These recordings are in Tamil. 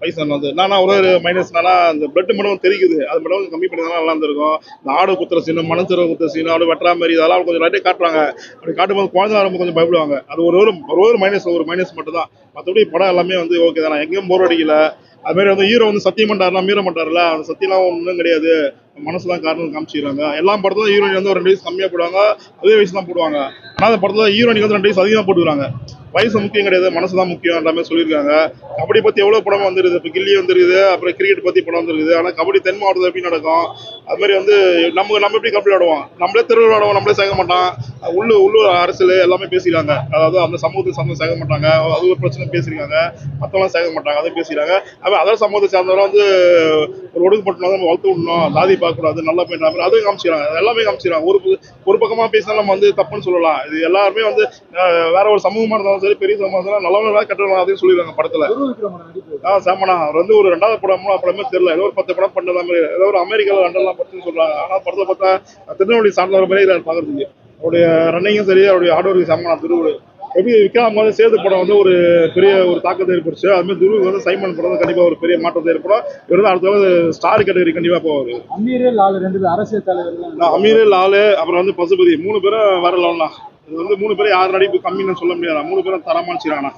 பைசன் வந்து என்னன்னா ஒரு ஒரு மைனஸ்னால அந்த பிளட் மட்டும் தெரிக்குது அது மட்டும் கொஞ்சம் கம்மி பண்ணி நல்லா இருந்திருக்கும். இந்த ஆடு குத்துற சீனு மனசுற குத்துற சீனு ஆடு வெட்டுற மாதிரி இதெல்லாம் கொஞ்சம் நிறைய காட்டுறாங்க அப்படி காட்டும்போது குழந்தை ரொம்ப கொஞ்சம் பயப்படுவாங்க. அது ஒரு ஒரு ஒரு ஒரு மைனஸ் ஒரு மைனஸ் மட்டும் தான் மற்றபடி படம் எல்லாமே வந்து ஓகே தான். எங்கேயும் போர் அடிக்கல. அது மாதிரி வந்து ஹீரோ வந்து சத்தியம் பண்ணாருலாம் மீற மாட்டார்ல அந்த சத்தியம்லாம் ஒன்றும் கிடையாது. மனசு தான் காரணம் காமிச்சிக்கிறாங்க. எல்லா படத்துல ஹீரோயின் வந்து ஒரு ரெண்டு வயசு கம்மியாக போடுவாங்க. அதே வயசு தான் போடுவாங்க. ஆனால் அந்த படத்துல ஹீரோயினுக்கு வந்து ரெண்டு வயசு அதிகமாக போட்டுக்கிறாங்க. வயசு முக்கியம் கிடையாது மனசு தான் முக்கியம் எல்லாமே சொல்லியிருக்காங்க. கபடி பற்றி எவ்வளோ படம் வந்துருது இப்போ கில்லி வந்துருக்குது அப்புறம் கிரிக்கெட் பற்றி படம் வந்துருக்குது. ஆனால் கபடி தென் மாவட்டத்தில் எப்படி நடக்கும்? அது மாதிரி வந்து நம்ம நம்ம எப்படி கபடி விளாடுவோம் நம்மளே தெருவில் விளாடுவோம் நம்மளே சேர்க்க மாட்டோம். உள்ளு உள்ளூர் அரசியல் எல்லாமே பேசிக்கிறாங்க. அதாவது அந்த சமூகத்தை சார்ந்த சேர்க்க மாட்டாங்க. அது ஒரு பிரச்சனை பேசியிருக்காங்க மற்றவங்களாம் சேர்க்க மாட்டாங்க அதை பேசிக்கிறாங்க. அது அதர் சமூகத்தை சார்ந்தவரை வந்து ஒரு ஒடுக்கப்பட்டு நம்ம வளர்த்து விடணும். ஜாதி பார்க்கக்கூடாது நல்லா போயிட்டு மாதிரி அதுவும் காமிச்சிக்கிறாங்க. அது எல்லாமே காமிச்சிக்கிறாங்க. ஒரு ஒரு பக்கமாக பேசினா நம்ம வந்து தப்புன்னு சொல்லலாம். இது எல்லாருமே வந்து வேற ஒரு சமூகமாக இருந்தாலும் சரி பெரிய இருந்தாலும் நல்லவங்களா கெட்டவங்களா அதையும் சொல்லிடுறாங்க படத்துல. ஆ சாமண்ணா அவர் வந்து ஒரு ரெண்டாவது படம் மூணாவது படமே தெரியல. ஏதோ ஒரு பத்து படம் பண்ண மாதிரி ஏதோ ஒரு அமெரிக்காவில் லண்டன்லாம் படத்துன்னு சொல்றாங்க. ஆனால் படத்தை பார்த்தா திருநெல்வேலி சார்ந்த ஒரு மாதிரி இருக்காரு பார்க்கறதுக்கு. அவருடைய ரன்னிங்கும் சரி அவருடைய ஆர்டர் ஒர்க் சாமண்ணா திருவுரு. எப்படி விக்ரம் வந்து சேது படம் வந்து ஒரு பெரிய ஒரு தாக்கத்தை ஏற்படுச்சு அதுமாதிரி துருவுக்கு வந்து சைமன் படம் வந்து கண்டிப்பாக ஒரு பெரிய மாற்றத்தை ஏற்படும். இவர் வந்து அடுத்த ஸ்டார் கேட்டகரி கண்டிப்பாக போவார். அமீரே லால் ரெண்டு அரசியல் தலைவர்கள் நான் அமீர் லாலு அப்புறம் வந்து பசுபதி மூணு பேரும் வரலாம்ண்ணா இது வந்து மூணு பேரும் யார் நடிப்பு கம்மின்னு சொல்ல முடியாது? மூணு பேரும் தரமான வச்சுக்கிறாங்கண்ணா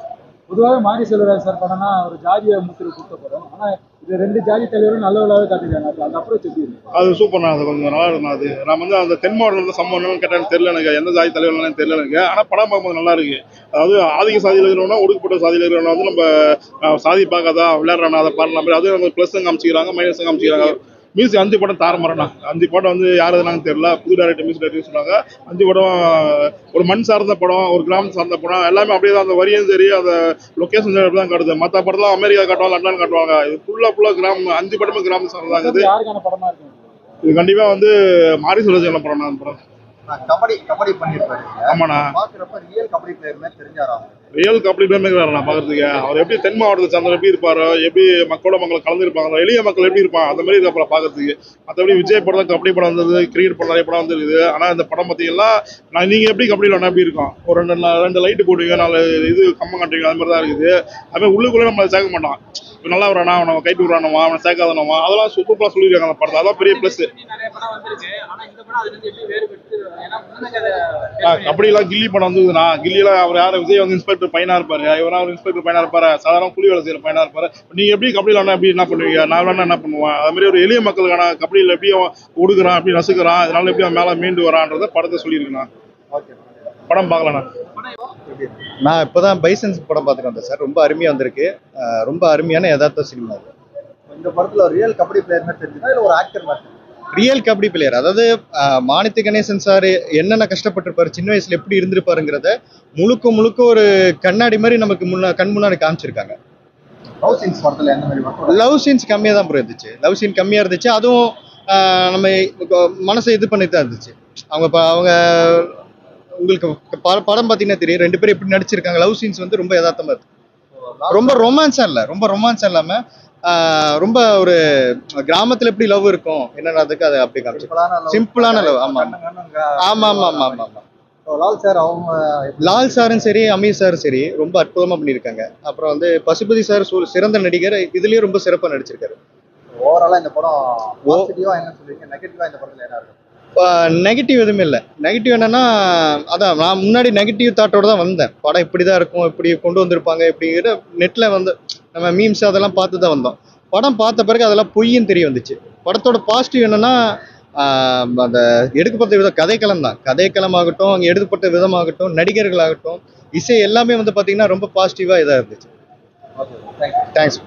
பொதுவாக மாரி செல்வராஜ் சார் படம்னா ஒரு ஜாதிய முத்திரை கொடுத்த படம். ஆனா இது ரெண்டு ஜாதி தலைவரும் நல்லவளாவே காட்டிருக்காங்க அந்த அப்ரோச் எப்படி அது சூப்பர்ண்ணா அது கொஞ்சம் நல்லா இருக்கும் அது. நான் வந்து அந்த தென் மாவட்டம் வந்து சம்பவம் கேட்டாலும் தெரியல எனக்கு. எந்த ஜாதி தலைவர்லாம் தெரியல எனக்கு. ஆனால் படம் பார்க்கும்போது நல்லா இருக்கு. அதாவது ஆதிக்க சாதியில் இருக்கிறவனா ஒடுக்கப்பட்ட சாதியில் இருக்கிறவனா வந்து நம்ம சாதி பார்க்காதா? விளையாடுறானா? அதை பாடலாம் மாதிரி நம்ம ப்ளஸ் காமிச்சிக்கிறாங்க மைனஸ் காமிச்சிக்கிறாங்க. மியூசிக் அஞ்சு படம் தாரமரண்ணா அஞ்சு படம் வந்து யார் எதுனாலும் தெரியல. புது டேரக்டர் மியூசிக் டேரக்டர் சொன்னாங்க. அஞ்சு படம் ஒரு மண் சார்ந்த படம் ஒரு கிராமம் சார்ந்த படம் எல்லாமே அப்படியே தான். அந்த வரியும் சரி அந்த லொக்கேஷன் சரி தான் காட்டுது. மற்ற படம்லாம் அமெரிக்கா காட்டுவாங்க லண்டன் காட்டுவாங்க. இது ஃபுல்லாக ஃபுல்லாக கிராமம் அஞ்சு படமும் கிராமம் சார்ந்தாங்க இது யாருக்கான படமா இருக்கு? இது கண்டிப்பா வந்து மாரி சுரஜன படம் தான் படம். நான் கபடி கபடி பண்ணிருப்பாரு ஆமாண்ணா. பாக்குறப்ப ரியல் கபடி பிளேயர் மாதிரி தெரிஞ்சாராம். ரியல் கபடி பேர் நான் பாக்குறதுக்கு அவர் எப்படி தென் மாவட்டத்தை சார்ந்தவர் எப்படி இருப்பாரோ எப்படி மக்களோட மக்கள் கலந்துருப்பாங்க எளிய மக்கள் எப்படி இருப்பாங்க அந்த மாதிரி இதை பாக்குறதுக்கு மற்றபடி விஜய் படம் தான் கபடி படம் வந்தது கிரிக்கெட் படம் நிறைய படம் வந்துருக்குது. ஆனா இந்த படம் பார்த்தீங்கன்னா நான் நீங்க எப்படி கபடி விளாண்டா எப்படி இருக்கும்? ஒரு ரெண்டு ரெண்டு லைட் போடுவீங்க நாலு இது கம்பம் காட்டுவீங்க அது மாதிரி தான் இருக்குது. அதுமாதிரி உள்ளுக்குள்ளே நம்ம சேர்க்க மாட்டான் இப்ப நல்லா வரானா அவனை கைட்டு விடுறானவா அவனை சேர்க்காதனவா அதெல்லாம் சூப்பராக சொல்லியிருக்காங்க அந்த படத்தை அதான் பெரிய ப்ளஸ் கபடிலாம் கில்லி படம் வந்ததுண்ணா கில்லிலாம் அவர் யார்? விஜய் வந்து இன்ஸ்பெக்டர் பையனா இருப்பாரு. இவரா ஒரு இன்ஸ்பெக்டர் பையனா இருப்பாரு. சாதாரண கூலி வேலை செய்யற பையனா இருப்பாரு. நீங்க எப்படி கபடி விளாண்டா எப்படி என்ன பண்ணுவீங்க? நான் விளாண்டா என்ன பண்ணுவேன்? அது மாதிரி ஒரு எளிய மக்களுக்கான கபடியில் எப்படி அவன் ஒடுக்குறான் எப்படி நசுக்கிறான் அதனால எப்படி அவன் மேல மீண்டு வரான்றத படத்தை சொல்லியிருக்கேன் ஓகே. படம் பார்க்கலண்ணா நான். இப்போதான் பைசன்ஸ் படம் பார்த்துட்டு வந்தேன் சார். ரொம்ப அருமையாக வந்திருக்கு. ரொம்ப அருமையான யதார்த்த சினிமா இந்த படத்துல ரியல் கபடி பிளேயர் மாதிரி தெரிஞ்சுதா? இல்ல ஒரு ஆக்டர் மாதிரி ரியல் கபடி பிளேயர் அதாவது மாணித்த கணேசன் சார் என்னென்ன கஷ்டப்பட்டிருப்பாரு சின்ன வயசுல எப்படி இருந்திருப்பாருங்கிறத முழுக்க முழுக்க ஒரு கண்ணாடி மாதிரி நமக்கு முன்னா கண் முன்னாடி காமிச்சிருக்காங்க. லவ் சீன்ஸ் படத்துல என்ன மாதிரி லவ் சீன்ஸ் கம்மியாக தான் ப்ரோ இருந்துச்சு. லவ் சீன் கம்மியாக இருந்துச்சு. அதுவும் நம்ம மனசை இது பண்ணி தான் இருந்துச்சு. அவங்க அவங்க உங்களுக்கு படம் பார்த்தீங்கன்னா தெரியும். ரெண்டு பேரும் எப்படி நடிச்சிருக்காங்க. லவ் சீன்ஸ் வந்து ரொம்ப யதார்த்தமாக இருக்கு. ரொம்ப ரொமான்ஸாக இல்லை. ரொம்ப ரொமான்ஸாக இல்லாமல் ரொம்ப ஒரு கிராமத்தில் எப்படி லவ் இருக்கும்? என்னன்றதுக்கு அதை அப்படி காமிச்சு. சிம்பிளான love, ஆமா. ஆமாம் ஆமாம் ஆமாம் ஆமாம் So, லால் சார் அவங்க லால் சாரும் சரி அமீர் சாரும் சரி ரொம்ப அற்புதமாக பண்ணியிருக்காங்க. அப்புறம் வந்து பசுபதி சார் சிறந்த நடிகர் இதுலேயும் ரொம்ப சிறப்பாக நடிச்சிருக்காரு. ஓவராலா இந்த படம் பாசிட்டிவா என்ன சொல்லிருக்கீங்க நெகட்டிவா இந்த படத்துல என்ன இருக்கு நெகட்டிவ் எதுவுமே இல்லை. நெகட்டிவ் என்னன்னா அதான் நான் முன்னாடி நெகட்டிவ் தாட்டோட தான் வந்தேன். படம் இப்படி தான் இருக்கும் இப்படி கொண்டு வந்திருப்பாங்க இப்படிங்கிற நெட்டில் வந்து நம்ம மீம்ஸ் அதெல்லாம் பார்த்து தான் வந்தோம். படம் பார்த்த பிறகு அதெல்லாம் பொய்யும் தெரிய வந்துச்சு. படத்தோட பாசிட்டிவ் என்னன்னா அந்த எடுக்கப்பட்ட விதம் கதைக்களம் தான். கதைக்களம் ஆகட்டும் அங்கே எடுக்கப்பட்ட விதமாகட்டும் நடிகர்களாகட்டும் இசை எல்லாமே வந்து பார்த்தீங்கன்னா ரொம்ப பாசிட்டிவாக இதாக இருந்துச்சு. Okay thanks